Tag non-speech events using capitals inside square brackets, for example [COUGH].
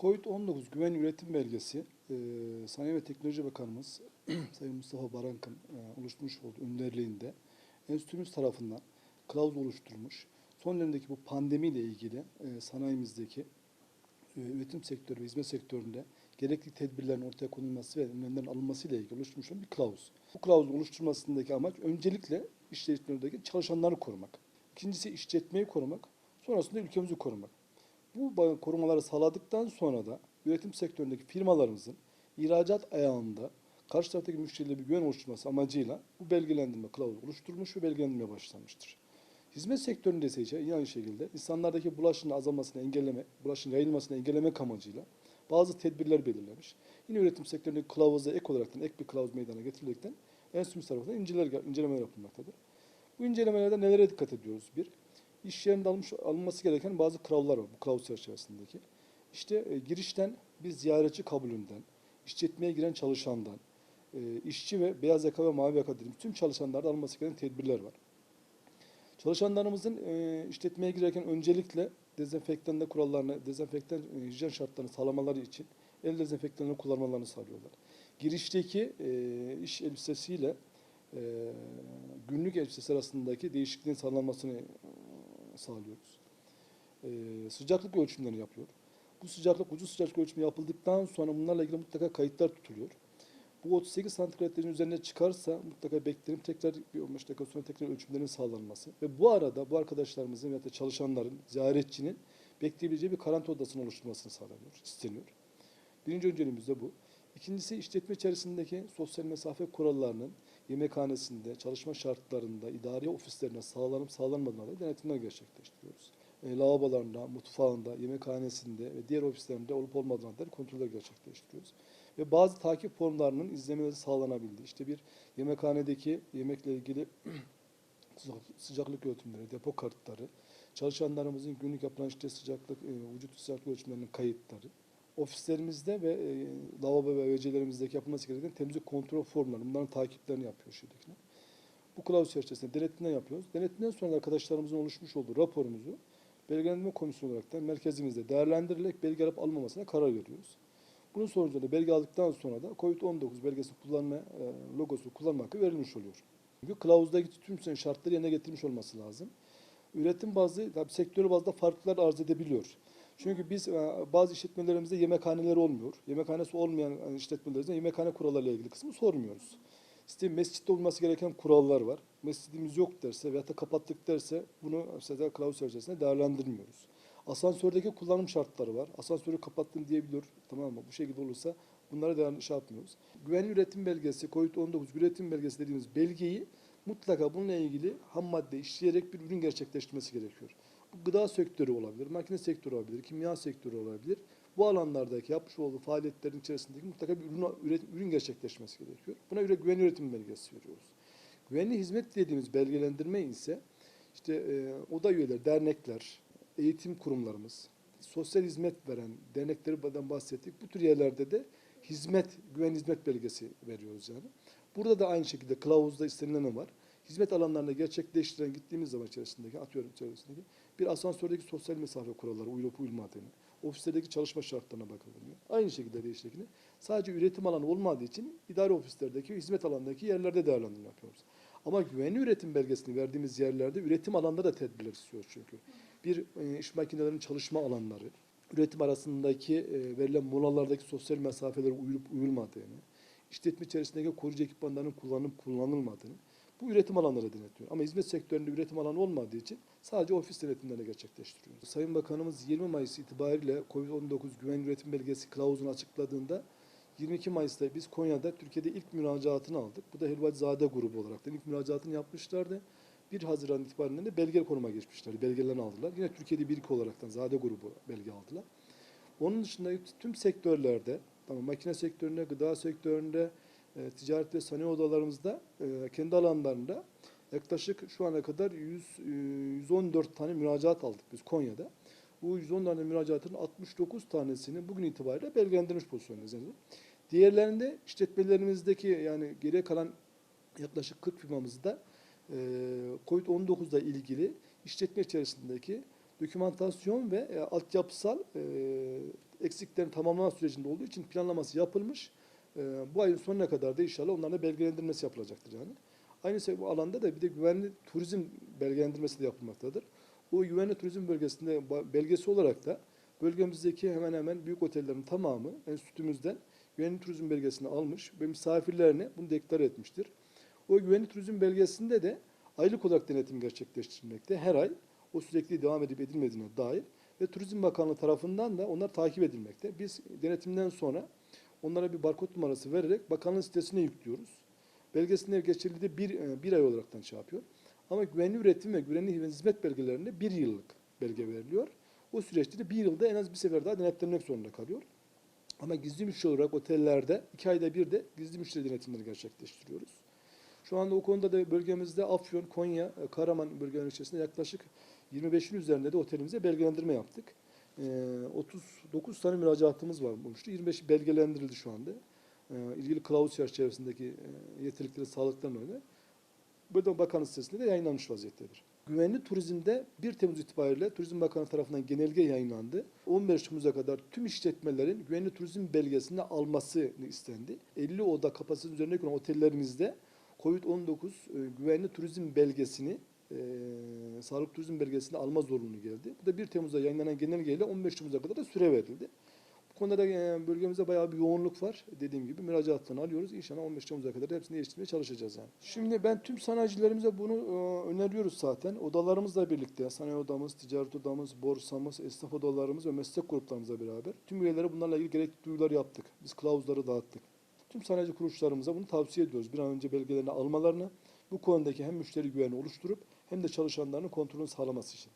COVID-19 güven üretim belgesi e, Sanayi ve Teknoloji Bakanımız [CLEARS THROAT] Sayın Mustafa Barank'ın e, oluşturmuş olduğu önderliğinde enstitümüz tarafından kılavuz oluşturmuş. Son dönemdeki bu pandemiyle ilgili e, sanayimizdeki e, üretim sektörü ve hizmet sektöründe gerekli tedbirlerin ortaya konulması ve önlemlerin alınması ile ilgili oluşturmuş olan bir kılavuz. Bu kılavuzun oluşturulmasındaki amaç öncelikle işletmelerdeki çalışanları korumak. İkincisi işletmeyi korumak. Sonrasında ülkemizi korumak. Bu korumaları sağladıktan sonra da üretim sektöründeki firmalarımızın ihracat ayağında karşı taraftaki müşterilere bir güven oluşturması amacıyla bu belgelendirme kılavuzu oluşturulmuş ve belgelendirmeye başlanmıştır. Hizmet sektöründe ise aynı şekilde insanlardaki bulaşın azalmasını engelleme, bulaşın yayılmasını engellemek amacıyla bazı tedbirler belirlemiş. Yine üretim sektöründeki kılavuza ek olaraktan ek bir kılavuz meydana getirilirken enstitümüz tarafından inceler, incelemeler yapılmaktadır. Bu incelemelerde nelere dikkat ediyoruz? Bir, iş yerinde almış, alınması gereken bazı kurallar var bu kılavuz çerçevesindeki. İşte e, girişten bir ziyaretçi kabulünden, işletmeye giren çalışandan, e, işçi ve beyaz yaka ve mavi yaka dediğimiz tüm çalışanlarda alınması gereken tedbirler var. Çalışanlarımızın e, işletmeye girerken öncelikle dezenfektanla kurallarını, dezenfektan e, hijyen şartlarını sağlamaları için el dezenfektanını kullanmalarını sağlıyorlar. Girişteki e, iş elbisesiyle e, günlük elbisesi arasındaki değişikliğin sağlanmasını sağlıyoruz. E, sıcaklık ölçümlerini yapıyor. Bu sıcaklık, ucuz sıcaklık ölçümü yapıldıktan sonra bunlarla ilgili mutlaka kayıtlar tutuluyor. Bu 38 santigratların üzerine çıkarsa mutlaka beklenip tekrar bir 15 dakika sonra tekrar ölçümlerin sağlanması. Ve bu arada bu arkadaşlarımızın da çalışanların, ziyaretçinin bekleyebileceği bir karantina odasının oluşturulmasını sağlanıyor, isteniyor. Birinci önceliğimiz de bu. İkincisi işletme içerisindeki sosyal mesafe kurallarının yemekhanesinde, çalışma şartlarında, idari ofislerine sağlanıp sağlanmadığına dair denetimler gerçekleştiriyoruz. E, lavabolarında, mutfağında, yemekhanesinde ve diğer ofislerinde olup olmadığına dair kontroller gerçekleştiriyoruz. Ve bazı takip formlarının izlemeleri sağlanabildi. İşte bir yemekhanedeki yemekle ilgili [CLEARS THROAT] sıcak- sıcaklık ölçümleri, depo kartları, çalışanlarımızın günlük yapılan işte sıcaklık, e, vücut sıcaklık ölçümlerinin kayıtları, ofislerimizde ve e, lavabo ve WC'lerimizdeki yapılması gereken temizlik kontrol formları, bunların takiplerini yapıyor şirketler. Bu kılavuz çerçevesinde denetimden yapıyoruz. Denetimden sonra arkadaşlarımızın oluşmuş olduğu raporumuzu belgelendirme komisyonu olarak da merkezimizde değerlendirilerek belge alıp almamasına karar veriyoruz. Bunun sonucunda belge aldıktan sonra da COVID-19 belgesi kullanma e, logosu kullanma hakkı verilmiş oluyor. Çünkü kılavuzdaki tüm şartları yerine getirmiş olması lazım. Üretim bazı, tabii sektörü bazda farklılar arz edebiliyor. Çünkü biz e, bazı işletmelerimizde yemekhaneleri olmuyor. Yemekhanesi olmayan e, işletmelerimizde yemekhane kurallarıyla ilgili kısmı sormuyoruz. İşte mescitte olması gereken kurallar var. Mescidimiz yok derse veyahut da kapattık derse bunu mesela kılavuz çerçevesinde değerlendirmiyoruz. Asansördeki kullanım şartları var. Asansörü kapattım diyebiliyor. Tamam mı? Bu şekilde olursa bunlara değerli şey yapmıyoruz. Güvenli üretim belgesi, COVID-19 üretim belgesi dediğimiz belgeyi mutlaka bununla ilgili ham madde işleyerek bir ürün gerçekleştirmesi gerekiyor. Gıda sektörü olabilir, makine sektörü olabilir, kimya sektörü olabilir. Bu alanlardaki yapmış olduğu faaliyetlerin içerisindeki mutlaka bir ürün, üret- ürün gerçekleşmesi gerekiyor. Buna göre güvenli üretim belgesi veriyoruz. Güvenli hizmet dediğimiz belgelendirme ise işte e, oda üyeleri, dernekler, eğitim kurumlarımız, sosyal hizmet veren derneklerden bahsettik. Bu tür yerlerde de hizmet, güven hizmet belgesi veriyoruz yani. Burada da aynı şekilde kılavuzda istenilen var? Hizmet alanlarında gerçekleştiren gittiğimiz zaman içerisindeki, atıyorum içerisindeki bir asansördeki sosyal mesafe kuralları uyulup uyulmadığını, ofislerdeki çalışma şartlarına bakılıyor. Aynı şekilde değişikliğini sadece üretim alanı olmadığı için idari ofislerdeki, hizmet alanındaki yerlerde değerlendirme yapıyoruz. Ama güvenli üretim belgesini verdiğimiz yerlerde üretim alanında da tedbirler istiyoruz çünkü. Bir e, iş makinelerinin çalışma alanları, üretim arasındaki e, verilen molalardaki sosyal mesafelere uyulup uyulmadığını, işletme içerisindeki koruyucu ekipmanların kullanılıp kullanılmadığını, bu üretim alanları denetliyor. Ama hizmet sektöründe üretim alanı olmadığı için sadece ofis denetimlerini gerçekleştiriyoruz. Sayın Bakanımız 20 Mayıs itibariyle COVID-19 güven üretim belgesi kılavuzunu açıkladığında 22 Mayıs'ta biz Konya'da Türkiye'de ilk müracaatını aldık. Bu da Helvacızade grubu olarak da ilk müracaatını yapmışlardı. 1 Haziran itibariyle de belge konuma geçmişler. Belgelerini aldılar. Yine Türkiye'de bir olaraktan Zade grubu belge aldılar. Onun dışında tüm sektörlerde, tamam makine sektöründe, gıda sektöründe, e, ticaret ve sanayi odalarımızda e, kendi alanlarında yaklaşık şu ana kadar 100, e, 114 tane müracaat aldık biz Konya'da. Bu 110 tane müracaatın 69 tanesini bugün itibariyle belgelendirmiş pozisyondayız. Diğerlerinde işletmelerimizdeki yani geriye kalan yaklaşık 40 firmamızda e, COVID-19 ile ilgili işletme içerisindeki dokümantasyon ve e, altyapısal e, eksiklerin tamamlama sürecinde olduğu için planlaması yapılmış. Ee, bu ayın sonuna kadar da inşallah onların da belgelendirmesi yapılacaktır yani. Aynı şey bu alanda da bir de güvenli turizm belgelendirmesi de yapılmaktadır. O güvenli turizm bölgesinde belgesi olarak da bölgemizdeki hemen hemen büyük otellerin tamamı enstitümüzden güvenli turizm belgesini almış ve misafirlerine bunu deklar etmiştir. O güvenli turizm belgesinde de aylık olarak denetim gerçekleştirilmekte. Her ay o sürekli devam edip edilmediğine dair ve Turizm Bakanlığı tarafından da onlar takip edilmekte. Biz denetimden sonra onlara bir barkod numarası vererek bakanlığın sitesine yüklüyoruz. Belgesinde geçirildiği bir, e, bir ay olaraktan şey yapıyor. Ama güvenli üretim ve güvenli hizmet belgelerinde bir yıllık belge veriliyor. O süreçte de bir yılda en az bir sefer daha denetlenmek zorunda kalıyor. Ama gizli müşteri olarak otellerde iki ayda bir de gizli müşteri denetimleri gerçekleştiriyoruz. Şu anda o konuda da bölgemizde Afyon, Konya, e, Karaman bölgelerinin içerisinde yaklaşık 25'in üzerinde de otelimize belgelendirme yaptık. Ee, 39 tane müracaatımız var olmuştu. 25'i belgelendirildi şu anda. Ee, ilgili kılavuz çerçevesindeki e, yeterlilikleri sağladıktan öyle. Bu da bakanın sitesinde de yayınlanmış vaziyettedir. Güvenli turizmde 1 Temmuz itibariyle Turizm Bakanı tarafından genelge yayınlandı. 15 Temmuz'a kadar tüm işletmelerin güvenli turizm belgesini alması istendi. 50 oda kapasitesi üzerinde kuran otellerimizde COVID-19 e, güvenli turizm belgesini e, sağlık turizm belgesini alma zorunluluğu geldi. Bu da 1 Temmuz'da yayınlanan genelgeyle 15 Temmuz'a kadar da süre verildi. Bu konuda da e, bölgemizde bayağı bir yoğunluk var. Dediğim gibi müracaatlarını alıyoruz. İnşallah 15 Temmuz'a kadar hepsini değiştirmeye çalışacağız yani. Şimdi ben tüm sanayicilerimize bunu e, öneriyoruz zaten. Odalarımızla birlikte sanayi odamız, ticaret odamız, borsamız, esnaf odalarımız ve meslek gruplarımızla beraber tüm üyelere bunlarla ilgili gerekli duyurular yaptık. Biz kılavuzları dağıttık. Tüm sanayici kuruluşlarımıza bunu tavsiye ediyoruz. Bir an önce belgelerini almalarını, bu konudaki hem müşteri güveni oluşturup hem de çalışanların kontrolünü sağlaması için.